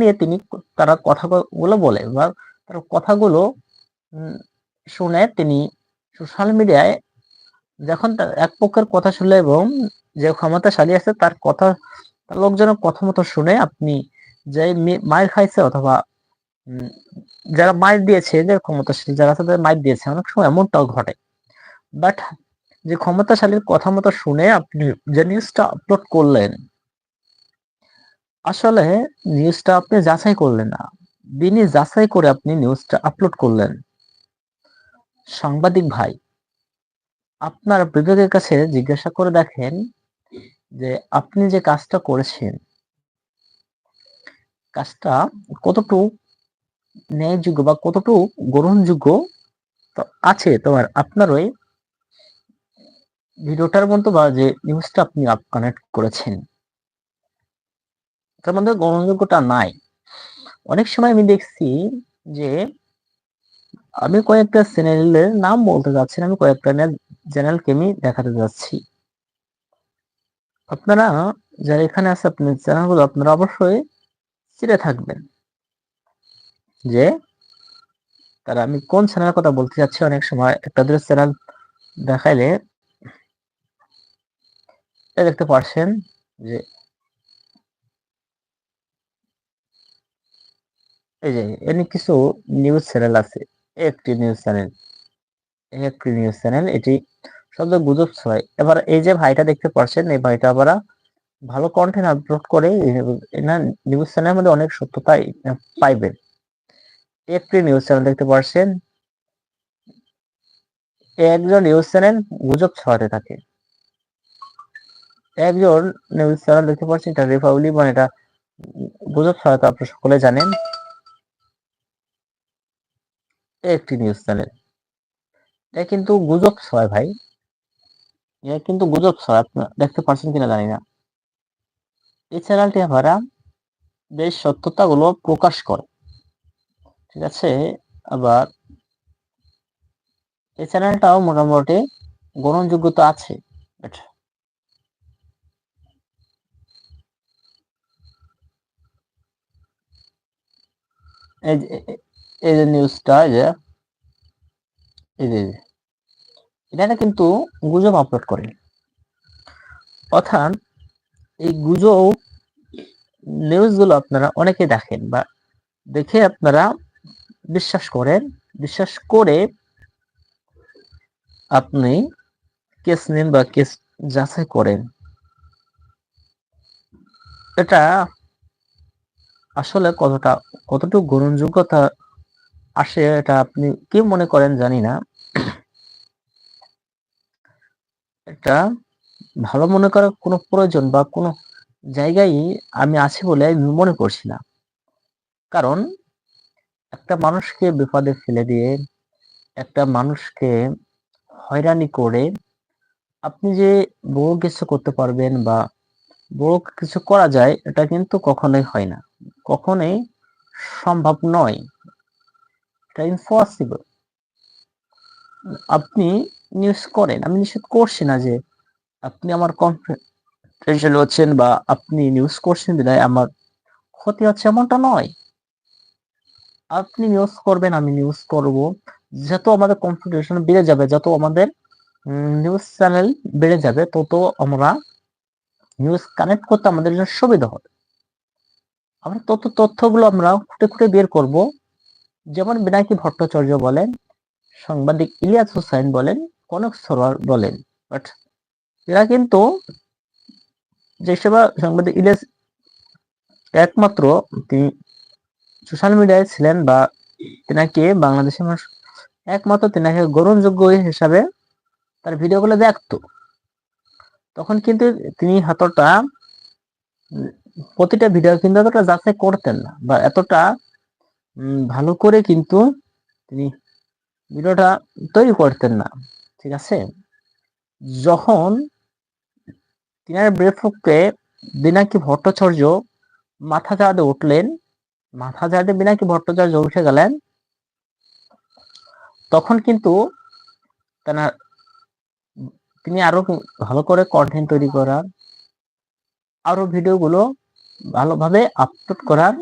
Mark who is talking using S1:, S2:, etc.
S1: নিয়ে তিনি তারা কথাগুলো বলে বা তার কথাগুলো শুনে তিনি সোশ্যাল মিডিয়ায় যখন এক পক্ষের কথা শুনলে এবং যে ক্ষমতাশালী আছে তার কথা, তার লোকজনের কথা মতো শুনে আপনি যে মায়ের খাইছে অথবা যারা মাইর দিয়েছে, যে ক্ষমতাশালী যারা তাদের মাইর দিয়েছে, অনেক সময় এমনটাও ঘটে। বাট যে ক্ষমতাশালীর কথা মতো শুনে আপনি যে নিউজটা আপলোড করলেন আসলে নিউজটা আপনি যাচাই করলেন না। বিনি যাচাই করে আপনি নিউজটা আপলোড করলেন। সাংবাদিক ভাই, আপনার বিবেকের কাছে জিজ্ঞাসা করে দেখেন যে আপনি যে কাজটা করেছেন, কাজটা কতটুকু ন্যায়যোগ্য বা কতটুকু গ্রহণযোগ্য তো আছে। তোমার আপনার ওই ভিডিওটার মতো বা যে নিউজটা আপনি আপ কানেক্ট করেছেন। তার মধ্যে গ্রহণযোগ্যতা নাই। অনেক সময় আমি দেখছি যে আমি কয়েকটা চ্যানেলের নাম বলতে যাচ্ছি আমি কয়েকটা চ্যানেলকে আমি দেখাতে যাচ্ছি। আপনারা যারা এখানে আছে আপনার চ্যানেলগুলো আপনারা অবশ্যই চিরে থাকবেন যে তারা আমি কোন চ্যানেলের কথা বলতে চাচ্ছি অনেক সময় একটা দুটো চ্যানেল দেখাইলে দেখতে পারছেন যে এই যে এনে কিছু নিউজ চ্যানেল আছে, একটি নিউজ চ্যানেল একটি নিউজ চ্যানেল এটি শব্দ গুজব ছয় এবার এই যে ভাইটা দেখতে পাচ্ছেন, এই ভাইটা আবার ভালো কন্টেন্ট আপলোড করে নিউজ চ্যানেলের মধ্যে অনেক সত্যতা পাইবেন। একটি নিউজ চ্যানেল দেখতে পাচ্ছেন, একজন নিউজ চ্যানেল গুজব ছড়াতে থাকে। একজন নিউজ চ্যানেল দেখতে পাচ্ছেন, এটা রিপাবলিক মানে এটা গুজব ছড়াতে আপনারা সকলে জানেন। একটি নিউজ চ্যানেল এটা কিন্তু গুজব ছয় ভাই। এটা কিন্তু গুজব ছয় আপনারা দেখতে পারছেন কিনা জানি না। এই চ্যানেলটি আমরা বেশ সত্যতাগুলো প্রকাশ করে। ঠিক আছে? আবার এই চ্যানেলটাও মোটামুটি গ্রহণযোগ্যতা আছে। এই যে নিউজটা যে, এই যে এটা কিন্তু গুজব আপলোড করে অর্থাৎ এই গুজব নিউজগুলো আপনারা অনেকে দেখেন বা দেখে আপনারা বিশ্বাস করেন, বিশ্বাস করে আপনি কেস নেন বা কেস যাচাই করেন। এটা আসলে কতটা, কতটুকু গ্রহণযোগ্যতা আসে, এটা আপনি কি মনে করেন জানি না। এটা ভালো মনে করার কোনো প্রয়োজন বা কোনো জায়গায় আমি আছি বলে আমি মনে করছি না। কারণ একটা মানুষকে বিপদে ফেলে দিয়ে একটা মানুষকে হয়রানি করে আপনি যে বড় কিছু করতে পারবেন বা বড় কিছু করা যায়, এটা কিন্তু কখনোই হয় না। কখনোই সম্ভব নয়। এটা ইম্পসিবল আপনি নিউজ করেন, আমি নিষেধ করছি না যে আপনি আমার কনফিডেন্সিয়াল হচ্ছেন বা আপনি নিউজ করছেন বিদায় আমার ক্ষতি হচ্ছে এমনটা নয়। আপনি নিউজ করবেন, আমি নিউজ করব। যত আমাদের কনফিডেন্স বেড়ে যাবে, যত আমাদের নিউজ চ্যানেল বেড়ে যাবে, তত আমরা নিউজ কানেক্ট করতে আমাদের জন্য সুবিধা হবে। আমরা তত তথ্যগুলো আমরা খুঁটে খুঁটে বের করব। যেমন বিনায়কী ভট্টাচার্য বলেন, সাংবাদিক ইলিয়াস হুসাইন বলেন, কনক সরোয়ার বলেন। বাট এরা কিন্তু যে সেবা সাংবাদিক ইলিয়াস একমাত্র তিনি সোশ্যাল মিডিয়ায় ছিলেন বা তেনাকে বাংলাদেশের মানুষ একমাত্র তেনাকে গ্রহণযোগ্য হিসাবে তার ভিডিওগুলো দেখতো। তখন কিন্তু তিনি এতটা, প্রতিটা ভিডিও কিন্তু এতটা যাচাই করতেন না বা এতটা ভালো করে কিন্তু তিনি ভিডিওটা তৈরি করতেন না, ঠিক আছে? যখন তিনার ব্রেফকে দিনাকি ভট্টাচার্য মাথা চাঁদে উঠলেন, মাথা ঝাড়তে বিনাকি ভট্টাচার্য উঠে গেলেন, তখন কিন্তু তেনার তিনি আরও ভালো করে কন্টেন্ট তৈরি করার, আরও ভিডিওগুলো ভালোভাবে আপলোড করার